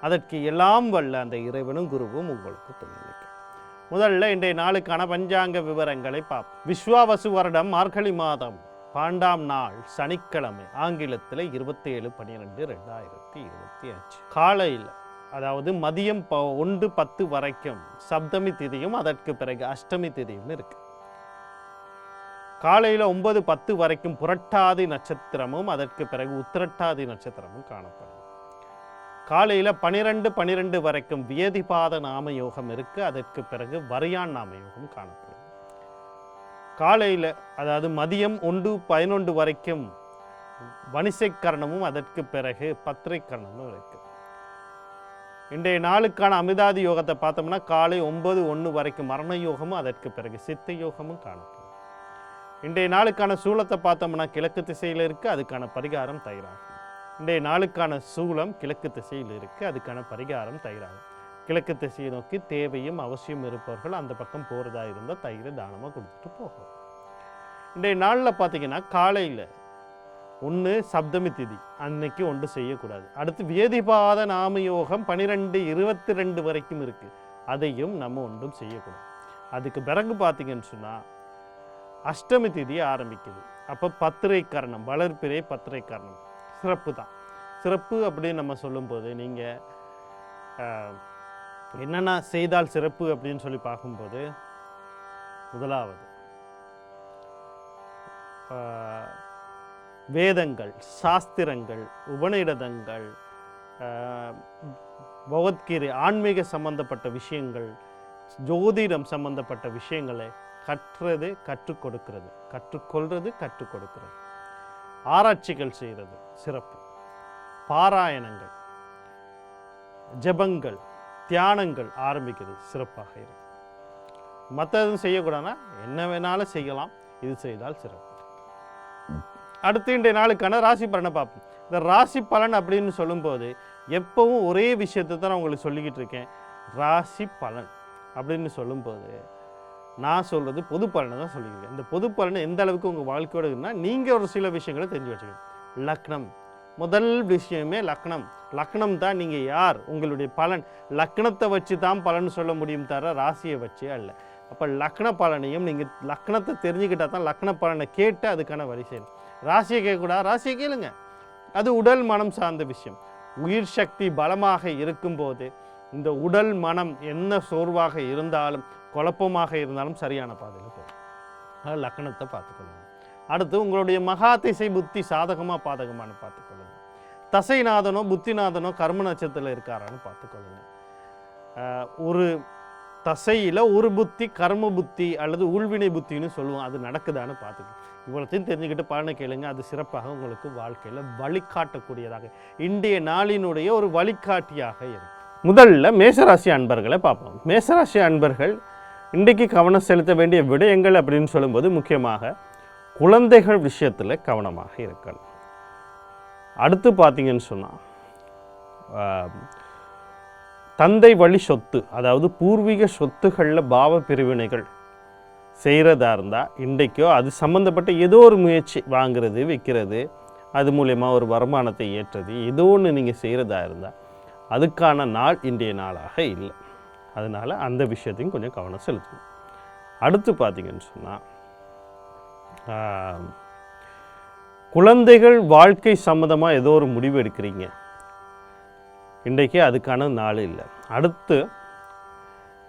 அதற்கு எல்லாம் வல்ல அந்த இறைவனும் குருவும் உங்களுக்கு துணை முதல்ல இன்றைய நாளுக்கான பஞ்சாங்க விவரங்களை பார்ப்போம். விஸ்வாவசு வருடம் மார்கழி மாதம் பாண்டாம் நாள் சனிக்கிழமை ஆங்கிலத்தில் இருபத்தி ஏழு பன்னிரெண்டு ரெண்டாயிரத்தி இருபத்தி அஞ்சு. காலையில் அதாவது மதியம் ப ஒன்று பத்து வரைக்கும் சப்தமி திதியும் அதற்கு பிறகு அஷ்டமி திதியும் இருக்கு. காலையில் ஒன்பது பத்து வரைக்கும் புரட்டாதி நட்சத்திரமும் அதற்கு பிறகு உத்திரட்டாதி நட்சத்திரமும் காணப்படும். காலையில் பனிரெண்டு பனிரெண்டு வரைக்கும் வியதிபாத நாம யோகம் இருக்கு. அதற்கு பிறகு வரியான் நாம யோகம் காணப்படும். காலையில் அதாவது மதியம் ஒன்று பதினொன்று வரைக்கும் வணிசை கரணமும் அதற்கு பிறகு பத்திரைக்கரணமும் கரணமும் இருக்கு. இன்றைய நாளுக்கான அமிதாதி யோகத்தை பார்த்தோம்னா காலை ஒன்பது ஒன்று வரைக்கும் மரண யோகமும் அதற்கு பிறகு சித்த யோகமும் காணப்படும். இன்றைய நாளுக்கான சூழத்தை பார்த்தோம்னா கிழக்கு திசையில் இருக்குது அதுக்கான பரிகாரம் தயாராகும். இன்றைய நாளுக்கான சூலம் கிழக்கு திசையில் இருக்குது அதுக்கான பரிகாரம் தயிராகும் கிழக்கு திசையை நோக்கி தேவையும் அவசியம் இருப்பவர்கள் அந்த பக்கம் போகிறதா இருந்தால் தயிரை தானமாக கொடுத்துட்டு போகும் இன்றைய நாளில் பார்த்தீங்கன்னா காலையில் ஒன்று சப்தமி திதி. அன்னைக்கு ஒன்று செய்யக்கூடாது. அடுத்து வேதிபாத நாம யோகம் பன்னிரெண்டு இருபத்தி ரெண்டு வரைக்கும் இருக்குது அதையும் நம்ம ஒன்றும் செய்யக்கூடாது. அதுக்கு பிறகு பார்த்தீங்கன்னு சொன்னால் அஷ்டமி திதி ஆரம்பிக்குது. அப்போ பத்திரை கரணம் வளர்ப்பிரை பத்திரை கரணம் சிறப்பு தான். சிறப்பு அப்படின்னு நம்ம சொல்லும்போது நீங்கள் என்னென்ன செய்தால் சிறப்பு அப்படின்னு சொல்லி பார்க்கும்போது முதலாவது வேதங்கள் சாஸ்திரங்கள் உபநிடதங்கள் ஆஹ், பகவத்கீதை ஆன்மீக சம்பந்தப்பட்ட விஷயங்கள் ஜோதிடம் சம்பந்தப்பட்ட விஷயங்களை கற்றது கற்றுக் கொடுக்கிறது. கற்றுக்கொள்றது கற்றுக் கொடுக்கிறது. ஆராய்ச்சிகள் செய்கிறது சிறப்பு. பாராயணங்கள் ஜெபங்கள் தியானங்கள் ஆரம்பிக்கிறது சிறப்பாக இருக்கு. மற்ற எதுவும் செய்யக்கூடாதுன்னா என்ன வேணாலும் செய்யலாம். இது செய்தால் சிறப்பு. அடுத்து இன்றைய நாளுக்கான ராசி பலனை பார்ப்போம். இந்த ராசி பலன் அப்படின்னு சொல்லும்போது எப்பவும் ஒரே விஷயத்தை தான் நான் உங்களுக்கு சொல்லிக்கிட்டு இருக்கேன். ராசி பலன் அப்படின்னு சொல்லும்போது நான் சொல்கிறது பொது பலனை தான் சொல்லியிருக்கேன் இந்த பொது பலனை எந்த அளவுக்கு உங்கள் வாழ்க்கையோட இருந்தால் நீங்கள் ஒரு சில விஷயங்களை தெரிஞ்சு வச்சுக்கணும். லக்னம். முதல் விஷயமே லக்னம். லக்னம் தான் நீங்கள் யார்? உங்களுடைய பலன். லக்னத்தை வச்சு தான் பலன் சொல்ல முடியும் தர ராசியை வச்சே அல்ல. அப்போ லக்ன பலனையும் நீங்கள் லக்னத்தை தெரிஞ்சுக்கிட்டா தான் லக்ன பலனை கேட்டு அதுக்கான வரி செய்யணும். ராசியை கேட்கக்கூடாது? ராசியை கேளுங்க. அது உடல் மனம் சார்ந்த விஷயம். உயிர் சக்தி பலமாக இருக்கும்போது இந்த உடல் மனம் என்ன சோர்வாக இருந்தாலும் குழப்பமாக இருந்தாலும் சரியான பாதையில் போகும். அதனால் லக்கணத்தை பார்த்துக்கொள்ளுங்க. அடுத்து உங்களுடைய மகா திசை புத்தி சாதகமாக பாதகமானு பார்த்துக்கொள்ளுங்க. தசைநாதனோ புத்திநாதனோ கர்ம நட்சத்திரத்தில் இருக்காரான்னு பார்த்துக்கொள்ளுங்க. ஒரு தசையில் ஒரு புத்தி கர்ம புத்தி அல்லது உள்வினை புத்தின்னு சொல்லுவோம். அது நடக்குதான்னு பார்த்துக்கணும் இவ்வளோத்தையும் தெரிஞ்சுக்கிட்டு பலனை கேளுங்க. அது சிறப்பாக உங்களுக்கு வாழ்க்கையில் வழிகாட்டக்கூடியதாக இன்றைய நாளினுடைய ஒரு வழிகாட்டியாக இருக்கும். முதல்ல மேசராசி அன்பர்களை பார்ப்போம். மேசராசி அன்பர்கள் இன்றைக்கு கவனம் செலுத்த வேண்டிய விடயங்கள் அப்படின்னு சொல்லும்போது முக்கியமாக குழந்தைகள் விஷயத்தில் கவனமாக இருக்கணும். அடுத்து பார்த்தீங்கன்னு சொன்னால் தந்தை வழி சொத்து அதாவது பூர்வீக சொத்துகளில் பாவ பிரிவினைகள் செய்கிறதா இருந்தால் இன்றைக்கோ அது சம்மந்தப்பட்ட ஏதோ ஒரு முயற்சி வாங்குறது விற்கிறது அது மூலயமா ஒரு வருமானத்தை ஏற்றது ஏதோ ஒன்று நீங்கள் செய்கிறதா இருந்தால் அதுக்கான நாள் இன்றைய நாளாக இல்லை. அதனால் அந்த விஷயத்தையும் கொஞ்சம் கவனம் செலுத்தணும். அடுத்து பார்த்தீங்கன்னு சொன்னால் குழந்தைகள் வாழ்க்கை சம்மந்தமாக ஏதோ ஒரு முடிவு எடுக்கிறீங்க. இன்றைக்கு அதுக்கான நாள் இல்லை. அடுத்து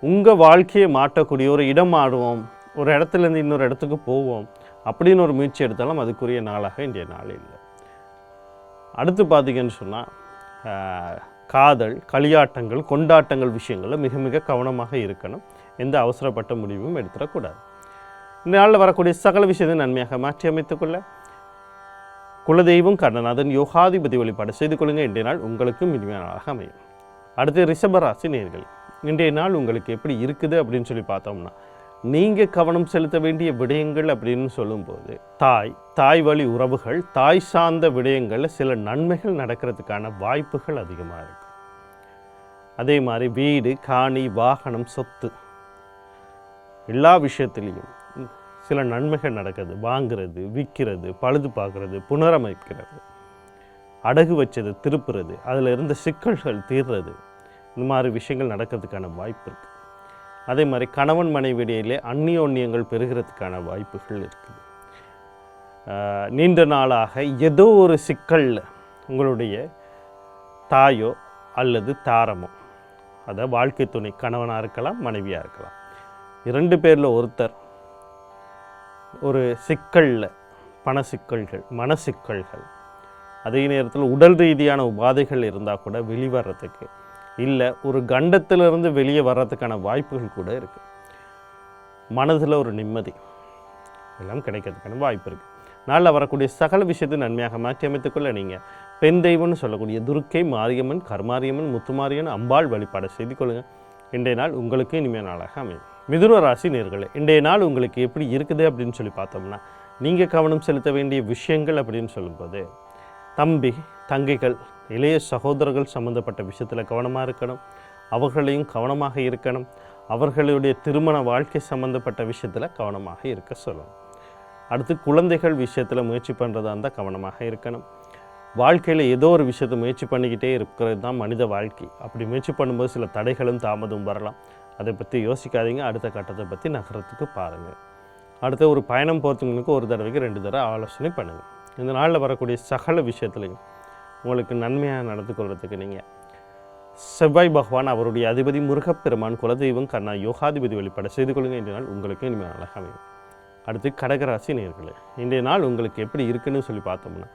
உங்கள் வாழ்க்கையை மாற்றக்கூடிய ஒரு இடம் ஆடுவோம் ஒரு இடத்துலேருந்து இன்னொரு இடத்துக்கு போவோம். அப்படின்னு ஒரு முயற்சி எடுத்தாலும் அதுக்குரிய நாளாக இன்றைய நாள் இல்லை. அடுத்து பார்த்தீங்கன்னு சொன்னால் காதல் களியாட்டங்கள் கொண்டாட்டங்கள் விஷயங்களில் மிக மிக கவனமாக இருக்கணும். எந்த அவசரப்பட்ட முடிவும் எடுத்துடக்கூடாது. இந்த நாளில் வரக்கூடிய சகல விஷயத்தை நன்மையாக மாற்றி அமைத்துக்கொள்ள குலதெய்வம் கர்ணநாதன் யோகாதிபதி வழிபாடு செய்து கொள்ளுங்கள். இன்றைய நாள் உங்களுக்கும் இனிமையான நாளாக அமையும். அடுத்து ரிஷபராசி நேர்கள் இன்றைய நாள் உங்களுக்கு எப்படி இருக்குது அப்படின்னு சொல்லி பார்த்தோம்னா நீங்கள் கவனம் செலுத்த வேண்டிய விடயங்கள் அப்படின்னு சொல்லும்போது தாய் தாய் வழி உறவுகள் தாய் சார்ந்த விடயங்களில் சில நன்மைகள் நடக்கிறதுக்கான வாய்ப்புகள் அதிகமாக இருக்குது அதே மாதிரி வீடு காணி வாகனம் சொத்து எல்லா விஷயத்துலேயும் சில நன்மைகள் நடக்குது. வாங்குறது விற்கிறது பழுது பார்க்குறது புனரமைக்கிறது அடகு வச்சது திருப்புறது அதில் இருந்த சிக்கல்கள் தீர்றது இந்த மாதிரி விஷயங்கள் நடக்கிறதுக்கான வாய்ப்பு இருக்குது அதே மாதிரி கணவன் மனைவியிடையிலே அந்நியோன்யங்கள் பெறுகிறதுக்கான வாய்ப்புகள் இருக்குது. நீண்ட நாளாக ஏதோ ஒரு சிக்கலில் உங்களுடைய தாயோ அல்லது தாரமோ அதை வாழ்க்கை துணை கணவனாக இருக்கலாம் மனைவியாக இருக்கலாம். இரண்டு பேரில் ஒருத்தர் ஒரு சிக்கலில் பண சிக்கல்கள் மன சிக்கல்கள் அதே நேரத்தில் உடல் ரீதியான உபாதைகள் இருந்தால் கூட வெளிவரத்துக்கு இல்லை ஒரு கண்டத்திலிருந்து வெளியே வர்றதுக்கான வாய்ப்புகள் கூட இருக்குது மனதில் ஒரு நிம்மதி எல்லாம் கிடைக்கிறதுக்கான வாய்ப்பு இருக்குது நாளில் வரக்கூடிய சகல விஷயத்தை நன்மையாக மாற்றி அமைத்துக்கொள்ள நீங்கள் பெண் தெய்வம்னு சொல்லக்கூடிய துர்க்கை மாரியம்மன் கர்மாரியம்மன் முத்துமாரியம்மன் அம்பாள் வழிபாடு செய்து கொள்ளுங்கள் இன்றைய நாள் உங்களுக்கு இனிமையான நாளாக அமையும். மிதுன ராசி நேர்களே இன்றைய நாள் உங்களுக்கு எப்படி இருக்குது அப்படின்னு சொல்லி பார்த்தோம்னா நீங்கள் கவனம் செலுத்த வேண்டிய விஷயங்கள் அப்படின்னு சொல்லும்போது தம்பி தங்கைகள் இளைய சகோதரர்கள் சம்மந்தப்பட்ட விஷயத்தில் கவனமாக இருக்கணும். அவர்களையும் கவனமாக இருக்கணும். அவர்களுடைய திருமண வாழ்க்கை சம்மந்தப்பட்ட விஷயத்தில் கவனமாக இருக்க சொல்லணும். அடுத்து குழந்தைகள் விஷயத்தில் முயற்சி பண்ணுறதா இருந்தால் கவனமாக இருக்கணும். வாழ்க்கையில் ஏதோ ஒரு விஷயத்தை முயற்சி பண்ணிக்கிட்டே இருக்கிறது தான் மனித வாழ்க்கை. அப்படி முயற்சி பண்ணும்போது சில தடைகளும் தாமதம் வரலாம். அதை பற்றி யோசிக்காதீங்க. அடுத்த கட்டத்தை பற்றி நகரத்துக்கு பாருங்கள் அடுத்து ஒரு பயணம் போகிறதுங்களுக்கு ஒரு தடவைக்கு ரெண்டு தடவை ஆலோசனை பண்ணுங்கள் இந்த நாளில் வரக்கூடிய சகல விஷயத்துலையும் உங்களுக்கு நன்மையாக நடந்து கொள்கிறதுக்கு நீங்கள் செவ்வாய் பகவான் அவருடைய அதிபதி முருகப்பெருமான் குலதெய்வம் கண்ணா யோகாதிபதி வழிபாடு செய்து கொள்ளுங்கள் இன்றைய நாள் உங்களுக்கு இனிமேல் அழகாக அமையும். அடுத்து கடகராசி நேர்களே இன்றைய நாள் உங்களுக்கு எப்படி இருக்குன்னு சொல்லி பார்த்தோம்னா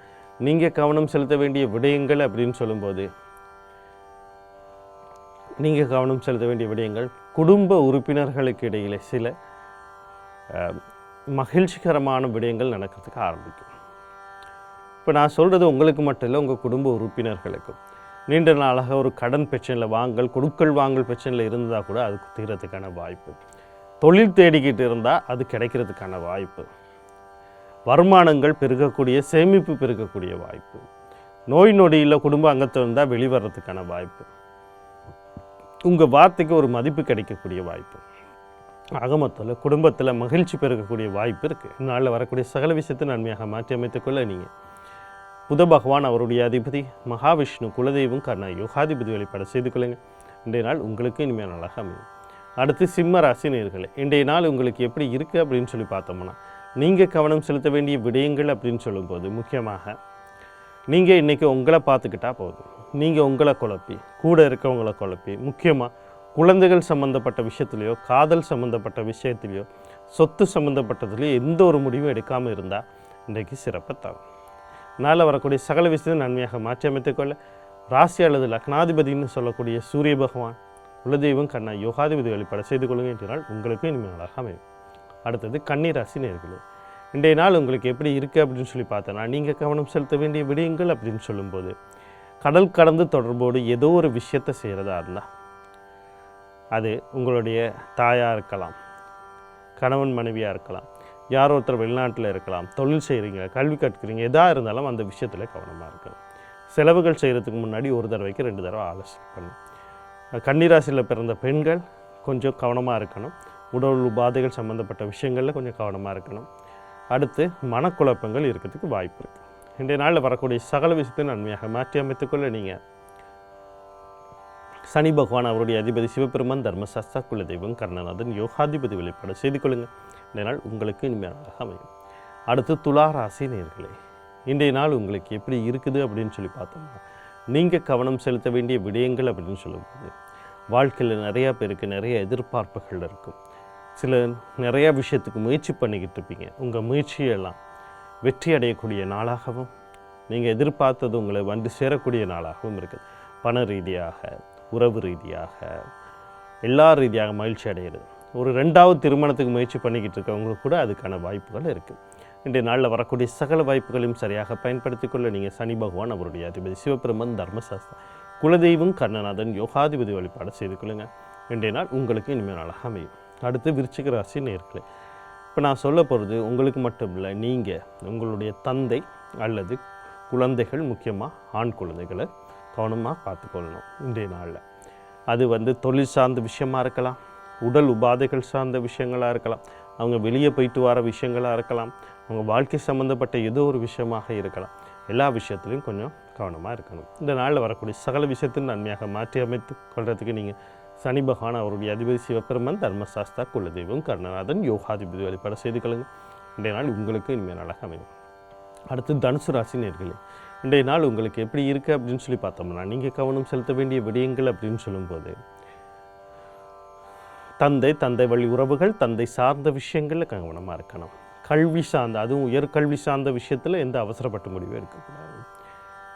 நீங்கள் கவனம் செலுத்த வேண்டிய விடயங்கள் அப்படின்னு சொல்லும்போது நீங்கள் கவனம் செலுத்த வேண்டிய விடயங்கள் குடும்ப உறுப்பினர்களுக்கு இடையிலே சில மகிழ்ச்சிகரமான விடயங்கள் நடக்கிறதுக்கு ஆரம்பிக்கும். இப்போ நான் சொல்கிறது உங்களுக்கு மட்டும் இல்லை உங்கள் குடும்ப உறுப்பினர்களுக்கும் நீண்ட நாளாக ஒரு கடன் பிரச்சனையில் வாங்கல் கொடுக்கல் வாங்கல் பிரச்சனையில் இருந்தால் கூட அதுக்கு தீரத்துக்கான வாய்ப்பு. தொழில் தேடிக்கிட்டு இருந்தால் அது கிடைக்கிறதுக்கான வாய்ப்பு. வருமானங்கள் பெருகக்கூடிய சேமிப்பு பெருகக்கூடிய வாய்ப்பு. நோய் நொடியில் குடும்ப அங்கத்தில் இருந்தால் வெளிவரத்துக்கான வாய்ப்பு. உங்கள் வார்த்தைக்கு ஒரு மதிப்பு கிடைக்கக்கூடிய வாய்ப்பு. அகமத்தில் குடும்பத்தில் மகிழ்ச்சி பெருகக்கூடிய வாய்ப்பு இருக்குது நாளில் வரக்கூடிய சகல விஷயத்தை நன்மையாக மாற்றி அமைத்துக்கொள்ள நீங்கள் புத பகவான் அவருடைய அதிபதி மகாவிஷ்ணு குலதெய்வம் கர்ண யோகாதிபதி வழிபாடு செய்து கொள்ளுங்கள். இன்றைய நாள் உங்களுக்கு இனிமையான நாளாக அமையும். அடுத்து சிம்ம ராசி நேர்களை இன்றைய நாள் உங்களுக்கு எப்படி இருக்குது அப்படின்னு சொல்லி பார்த்தோம்னா நீங்கள் கவனம் செலுத்த வேண்டிய விடயங்கள் அப்படின்னு சொல்லும்போது முக்கியமாக நீங்கள் இன்றைக்கி உங்களை பார்த்துக்கிட்டா போதும். நீங்கள் உங்களை குழப்பி கூட இருக்கவங்களை குழப்பி முக்கியமாக குழந்தைகள் சம்மந்தப்பட்ட விஷயத்துலையோ காதல் சம்மந்தப்பட்ட விஷயத்துலையோ சொத்து சம்மந்தப்பட்டதுலையோ எந்த ஒரு முடிவும் எடுக்காமல் இருந்தால் இன்றைக்கு சிறப்பை தரும். நாளில் வரக்கூடிய சகல விஷயத்தை நன்மையாக மாற்றி அமைத்துக்கொள்ள ராசி அல்லது லக்னாதிபதினு சொல்லக்கூடிய சூரிய பகவான் குலதெய்வம் கண்ணா யோகாதிபதி வழிபாடு செய்து கொள்ளுங்க என்ற நாள் உங்களுக்கு இனிமையாக அமையும். அடுத்தது கன்னி ராசி நேர்களே இன்றைய நாள் உங்களுக்கு எப்படி இருக்குது அப்படின்னு சொல்லி பார்த்தோன்னா நீங்கள் கவனம் செலுத்த வேண்டிய விடயங்கள் அப்படின்னு சொல்லும்போது கடல் கடந்து தொடர்போடு ஏதோ ஒரு விஷயத்தை செய்கிறதா இருந்தால் அது உங்களுடைய தாயாக இருக்கலாம் கணவன் மனைவியாக இருக்கலாம் யாரோ ஒருத்தர் வெளிநாட்டில் இருக்கலாம் தொழில் செய்கிறீங்க கல்வி கற்கிறீங்க எதாக இருந்தாலும் அந்த விஷயத்தில் கவனமாக இருக்கணும். செலவுகள் செய்கிறதுக்கு முன்னாடி ஒரு தடவைக்கு ரெண்டு தடவை ஆலோசனை பண்ணும். கன்னிராசியில் பிறந்த பெண்கள் கொஞ்சம் கவனமாக இருக்கணும். உடல் உபாதைகள் சம்மந்தப்பட்ட விஷயங்களில் கொஞ்சம் கவனமாக இருக்கணும். அடுத்து மனக்குழப்பங்கள் இருக்கிறதுக்கு வாய்ப்பு இருக்குது இன்றைய நாளில் வரக்கூடிய சகல விஷயத்தை நன்மையாக மாற்றி அமைத்துக்கொள்ள நீங்கள் சனி பகவான் அவருடைய அதிபதி சிவபெருமான் தர்மசாஸ்தா குலதெய்வம் கர்ணநாதன் யோகாதிபதி வெளிப்பாடு செய்து கொள்ளுங்கள். இந்த நாள் உங்களுக்கு இனிமையாக அமையும். அடுத்து துலா ராசி நேர்களே இன்றைய நாள் உங்களுக்கு எப்படி இருக்குது அப்படின்னு சொல்லி பார்த்தோம்னா நீங்கள் கவனம் செலுத்த வேண்டிய விடயங்கள் அப்படின்னு சொல்லும்போது வாழ்க்கையில் நிறையா பேருக்கு நிறைய எதிர்பார்ப்புகள் இருக்கும். சில நிறையா விஷயத்துக்கு முயற்சி பண்ணிக்கிட்டு இருப்பீங்க. உங்கள் முயற்சியெல்லாம் வெற்றி அடையக்கூடிய நாளாகவும் நீங்கள் எதிர்பார்த்தது உங்களை வந்து சேரக்கூடிய நாளாகவும் இருக்குது. பண ரீதியாக உறவு ரீதியாக எல்லா ரீதியாக மகிழ்ச்சி அடைகிறது ஒரு ரெண்டாவது திருமணத்துக்கு முயற்சி பண்ணிக்கிட்டு இருக்கவங்களுக்கு கூட அதுக்கான வாய்ப்புகள் இருக்குது இன்றைய நாளில் வரக்கூடிய சகல வாய்ப்புகளையும் சரியாக பயன்படுத்தி கொள்ள நீங்கள் சனி பகவான் அவருடைய அதிபதி சிவபெருமன் தர்மசாஸ்திரம் குலதெய்வம் கர்ணநாதன் யோகாதிபதி வழிபாடு செய்து கொள்ளுங்கள் இன்றைய நாள் உங்களுக்கு இனிமேல் நாளாக அமையும். அடுத்து விருச்சிக ராசி நேர்களே இப்போ நான் சொல்ல போகிறது உங்களுக்கு மட்டும் இல்லை நீங்கள் உங்களுடைய தந்தை அல்லது குழந்தைகள் முக்கியமாக ஆண் குழந்தைகளை கவனமாக பார்த்துக்கொள்ளணும் இன்றைய நாளில். அது வந்து தொழில் சார்ந்த விஷயமாக இருக்கலாம் உடல் உபாதைகள் சார்ந்த விஷயங்களாக இருக்கலாம் அவங்க வெளியே போயிட்டு வர விஷயங்களாக இருக்கலாம் அவங்க வாழ்க்கை சம்மந்தப்பட்ட ஏதோ ஒரு விஷயமாக இருக்கலாம். எல்லா விஷயத்துலையும் கொஞ்சம் கவனமாக இருக்கணும். இந்த நாளில் வரக்கூடிய சகல விஷயத்தையும் நன்மையாக மாற்றி அமைத்து கொள்றதுக்கு நீங்கள் சனி பகவான் அவருடைய அதிபதி சிவபெருமன் தர்மசாஸ்தா குலதெய்வம் கருணநாதன் யோகாதிபதி வழிபாடு செய்து கொள்ளுங்கள் இன்றைய நாள் உங்களுக்கு இனிமேல் நாளாக அமையும். அடுத்து தனுசு ராசி நேர்களே இன்றைய நாள் உங்களுக்கு எப்படி இருக்குது அப்படின்னு சொல்லி பார்த்தோம்னா நீங்கள் கவனம் செலுத்த வேண்டிய விடயங்கள் அப்படின்னு சொல்லும்போது தந்தை தந்தை வழி உறவுகள் தந்தை சார்ந்த விஷயங்களில் கவனமாக இருக்கணும். கல்வி சார்ந்த அதுவும் உயர்கல்வி சார்ந்த விஷயத்தில் எந்த அவசரப்பட்ட முடிவும் எடுக்கக்கூடாது.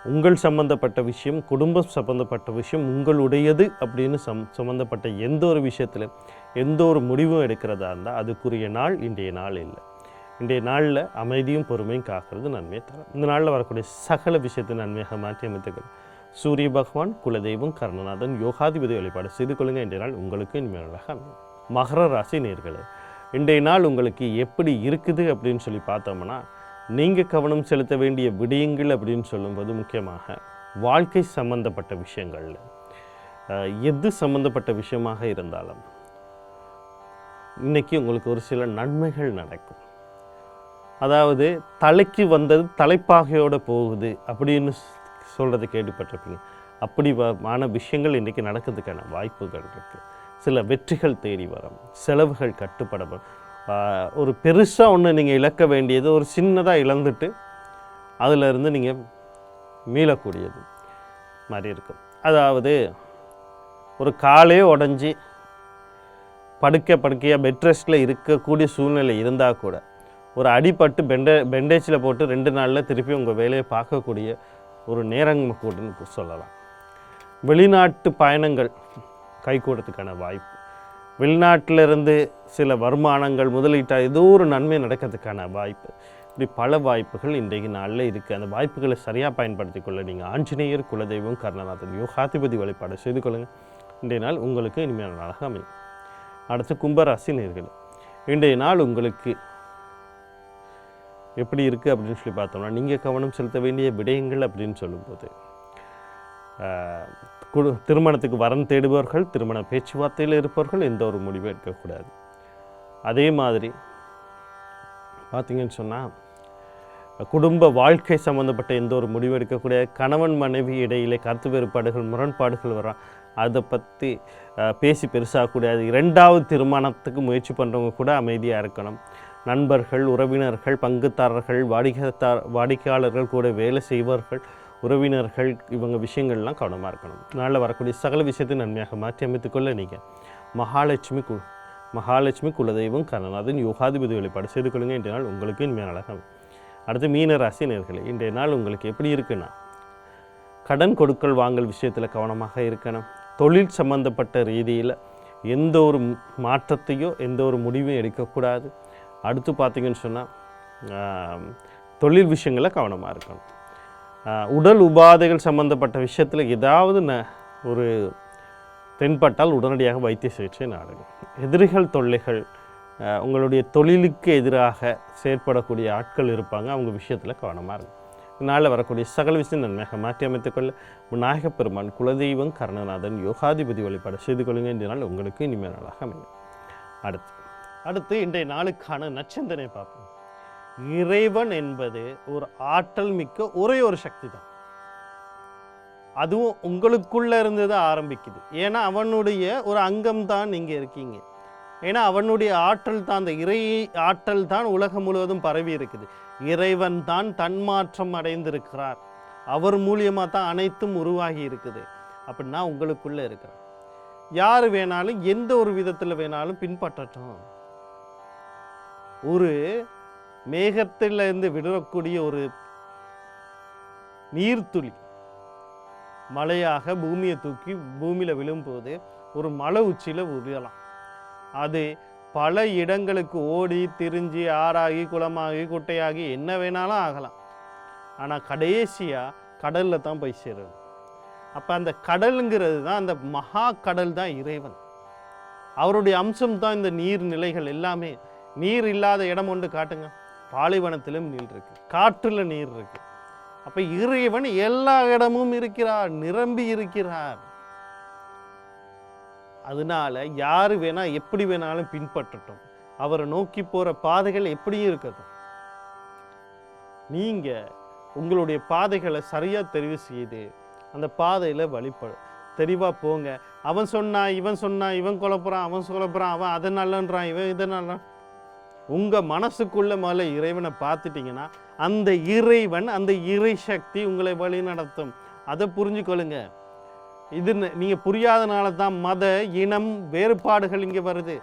உங்கள் சம்பந்தப்பட்ட விஷயம் குடும்பம் சம்பந்தப்பட்ட விஷயம் உங்களுடையது அப்படின்னு சம் சம்மந்தப்பட்ட எந்த ஒரு விஷயத்தில் எந்த ஒரு முடிவும் எடுக்கிறதா இருந்தால் அதுக்குரிய நாள் இன்றைய நாள் இல்லை. இன்றைய நாளில் அமைதியும் பொறுமையும் காக்கிறது நன்மையை தரும். இந்த நாளில் வரக்கூடிய சகல விஷயத்தை நன்மையாக மாற்றி அமைத்துக்கள் சூரிய பகவான் குலதெய்வம் கர்ணநாதன் யோகாதிபதி வழிபாடு செய்து கொள்ளுங்கள். இன்றைய நாள் உங்களுக்கு இனிமேலாக அமையும். மகர ராசி நேர்களே இன்றைய நாள் உங்களுக்கு எப்படி இருக்குது அப்படின்னு சொல்லி பார்த்தோம்னா நீங்கள் கவனம் செலுத்த வேண்டிய விடயங்கள் அப்படின்னு சொல்லும்போது முக்கியமாக வாழ்க்கை சம்பந்தப்பட்ட விஷயங்கள். எது சம்பந்தப்பட்ட விஷயமாக இருந்தாலும் இன்னைக்கு உங்களுக்கு ஒரு சில நன்மைகள் நடக்கும். அதாவது தலைக்கு வந்தது தலைப்பாகையோடு போகுது அப்படின்னு சொல்கிறத கேள்விப்பட்டிருப்பீங்க. அப்படி வ- மான விஷயங்கள் இன்றைக்கி நடக்கிறதுக்கான வாய்ப்புகள் இருக்குது சில வெற்றிகள் தேடி வரும் செலவுகள் கட்டுப்பட ஒரு பெருசாக ஒன்று நீங்கள் இழக்க வேண்டியது ஒரு சின்னதாக இழந்துட்டு அதில் இருந்து நீங்கள் மீளக்கூடியது மாதிரி இருக்கும் அதாவது ஒரு காலே உடஞ்சி படுக்க படுக்கையாக பெட் ரெஸ்ட்டில் இருக்கக்கூடிய சூழ்நிலை இருந்தால் கூட ஒரு அடிபட்டு பெண்டே பெண்டேஜில் போட்டு ரெண்டு நாளில் திருப்பி உங்கள் வேலையை பார்க்கக்கூடிய ஒரு நேரம் கூட சொல்லலாம். வெளிநாட்டு பயணங்கள் கைகூடத்துக்கான வாய்ப்பு. வெளிநாட்டிலிருந்து சில வருமானங்கள் முதலீட்டாக ஏதோ ஒரு நன்மை நடக்கிறதுக்கான வாய்ப்பு. இப்படி பல வாய்ப்புகள் இன்றைக்கு நாளில் இருக்குது அந்த வாய்ப்புகளை சரியாக பயன்படுத்தி கொள்ள நீங்கள் ஆஞ்சநேயர் குலதெய்வம் கர்ணநாதன் யோகாதிபதி வழிபாடு செய்து கொள்ளுங்கள் இன்றைய நாள் உங்களுக்கு இனிமையான நாளாக அமையும். அடுத்து கும்பராசி நேர்கள் இன்றைய நாள் உங்களுக்கு எப்படி இருக்குது அப்படின்னு சொல்லி பார்த்தோம்னா நீங்கள் கவனம் செலுத்த வேண்டிய விடயங்கள் அப்படின்னு சொல்லும்போது ஆஹ், குடு திருமணத்துக்கு வரன் தேடுபவர்கள் திருமண பேச்சுவார்த்தையில் இருப்பவர்கள் எந்த ஒரு முடிவும் எடுக்கக்கூடாது. அதே மாதிரி பார்த்தீங்கன்னு சொன்னால் குடும்ப வாழ்க்கை சம்மந்தப்பட்ட எந்த ஒரு முடிவு எடுக்கக்கூடிய கணவன் மனைவி இடையிலே கருத்து வேறுபாடுகள் முரண்பாடுகள் வரும் அதை பற்றி பேசி பெருசாக கூடாது இரண்டாவது திருமணத்துக்கு முயற்சி பண்ணுறவங்க கூட அமைதியாக இருக்கணும். நண்பர்கள் உறவினர்கள் பங்குதாரர்கள் வாடிக்கைத்தார் வாடிக்கையாளர்கள் கூட வேலை செய்வர்கள் உறவினர்கள் இவங்க விஷயங்கள்லாம் கவனமாக இருக்கணும். நாளில் வரக்கூடிய சகல விஷயத்தை நன்மையாக மாற்றி அமைத்துக்கொள்ள நீங்கள் மகாலட்சுமி கு மகாலட்சுமி குலதெய்வம் கருணாதன் யோகாதிபதி வழிபாடு செய்து கொள்ளுங்க. இன்றைய நாள் உங்களுக்கு இனிமையான அழகம் அடுத்து மீனராசி நேர்களை இன்றைய நாள் உங்களுக்கு எப்படி இருக்குன்னா கடன் கொடுக்கல் வாங்கல் விஷயத்தில் கவனமாக இருக்கணும். தொழில் சம்பந்தப்பட்ட ரீதியில் எந்த ஒரு மாற்றத்தையோ எந்த ஒரு முடிவும் எடுக்கக்கூடாது. அடுத்து பார்த்தீங்கன்னு சொன்னால் தொழில் விஷயங்களில் கவனமாக இருக்கணும். உடல் உபாதைகள் சம்பந்தப்பட்ட விஷயத்தில் ஏதாவது ந ஒரு தென்பட்டால் உடனடியாக வைத்திய சிகிச்சை நாடுங்க எதிரிகள் தொல்லைகள் உங்களுடைய தொழிலுக்கு எதிராக செயற்படக்கூடிய ஆட்கள் இருப்பாங்க அவங்க விஷயத்தில் கவனமாக இருக்கும் நாளில் வரக்கூடிய சகல விஷயம் நன்மையாக மாற்றி அமைத்துக்கொள்ள விநாயகப் பெருமான் குலதெய்வம் கருணநாதன் யோகாதிபதி வழிபாடு செய்து கொள்ளுங்க இந்த நாள் உங்களுக்கு இனிமேல் நாளாக அமையும். அடுத்து அடுத்து இன்றைய நாளுக்கான நச்சந்தனை பார்ப்போம். இறைவன் என்பது ஒரு ஆற்றல் மிக்க ஒரே ஒரு சக்தி தான் அதுவும் உங்களுக்குள்ள இருந்து தான் ஆரம்பிக்குது. ஏன்னா அவனுடைய ஒரு அங்கம் தான் நீங்க இருக்கீங்க. ஏன்னா அவனுடைய ஆற்றல் தான் அந்த இறை ஆற்றல் தான் உலகம் முழுவதும் பரவி இருக்குது. இறைவன் தான் தன்மாற்றம் அடைந்திருக்கிறார். அவர் மூலியமா தான் அனைத்தும் உருவாகி இருக்குது. அப்படின்னா உங்களுக்குள்ள இருக்கிறார் யார் வேணாலும் எந்த ஒரு விதத்தில் வேணாலும் பின்பற்றட்டும். ஒரு மேகத்திலிருந்து விடக்கூடிய ஒரு நீர்த்துளி மழையாக பூமியை தூக்கி பூமியில் விழும்போது ஒரு மலை உச்சியில் உரியலாம் அது பல இடங்களுக்கு ஓடி திரிஞ்சு ஆறாகி குளமாகி குட்டையாகி என்ன வேணாலும் ஆகலாம். ஆனால் கடைசியாக கடலில் தான் போய் சேரும் அப்போ அந்த கடலுங்கிறது தான் அந்த மகா கடல் தான் இறைவன். அவருடைய அம்சம் தான் இந்த நீர் நிலைகள் எல்லாமே. நீர் இல்லாத இடம் ஒன்று காட்டுங்க. பாலைவனத்திலும் நீர் இருக்கு. காற்றுல நீர் இருக்கு. அப்ப இறைவன் எல்லா இடமும் இருக்கிறார் நிரம்பி இருக்கிறார். அதனால யாரு வேணா எப்படி வேணாலும் பின்பற்றட்டும். அவரை நோக்கி போற பாதைகள் எப்படியும் இருக்கட்டும். நீங்க உங்களுடைய பாதைகளை சரியா தெரிவு செய்து அந்த பாதையில் வழிபடு. தெளிவா போங்க. அவன் சொன்னா இவன் சொன்னா இவன் குழப்புறான் அவன் குழப்புறான் அவன் அதை நல்லன்றான் இவன் இதை நல்லான். உங்கள் மனசுக்குள்ளே முதல்ல இறைவனை பார்த்துட்டிங்கன்னா அந்த இறைவன் அந்த இறை சக்தி உங்களை வழி நடத்தும். அதை புரிஞ்சுக்கொள்ளுங்க. இது நீங்கள் புரியாதனால தான் மத இனம் வேறுபாடுகள் இங்கே வருது.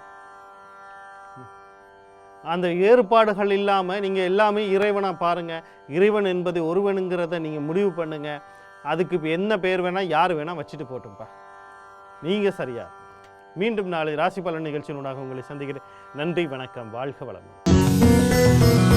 அந்த ஏற்பாடுகள் இல்லாமல் நீங்கள் எல்லாமே இறைவனாக பாருங்கள் இறைவன் என்பது ஒருவனுங்கிறத நீங்கள் முடிவு பண்ணுங்கள் அதுக்கு என்ன பேர் வேணால் யார் வேணால் வச்சுட்டு போட்டும்பா நீங்கள் சரியா. மீண்டும் நாளை ராசி பலன் நிகழ்ச்சியினுடாக உங்களை சந்திக்கிறேன். நன்றி வணக்கம் வாழ்க வளமுடன்.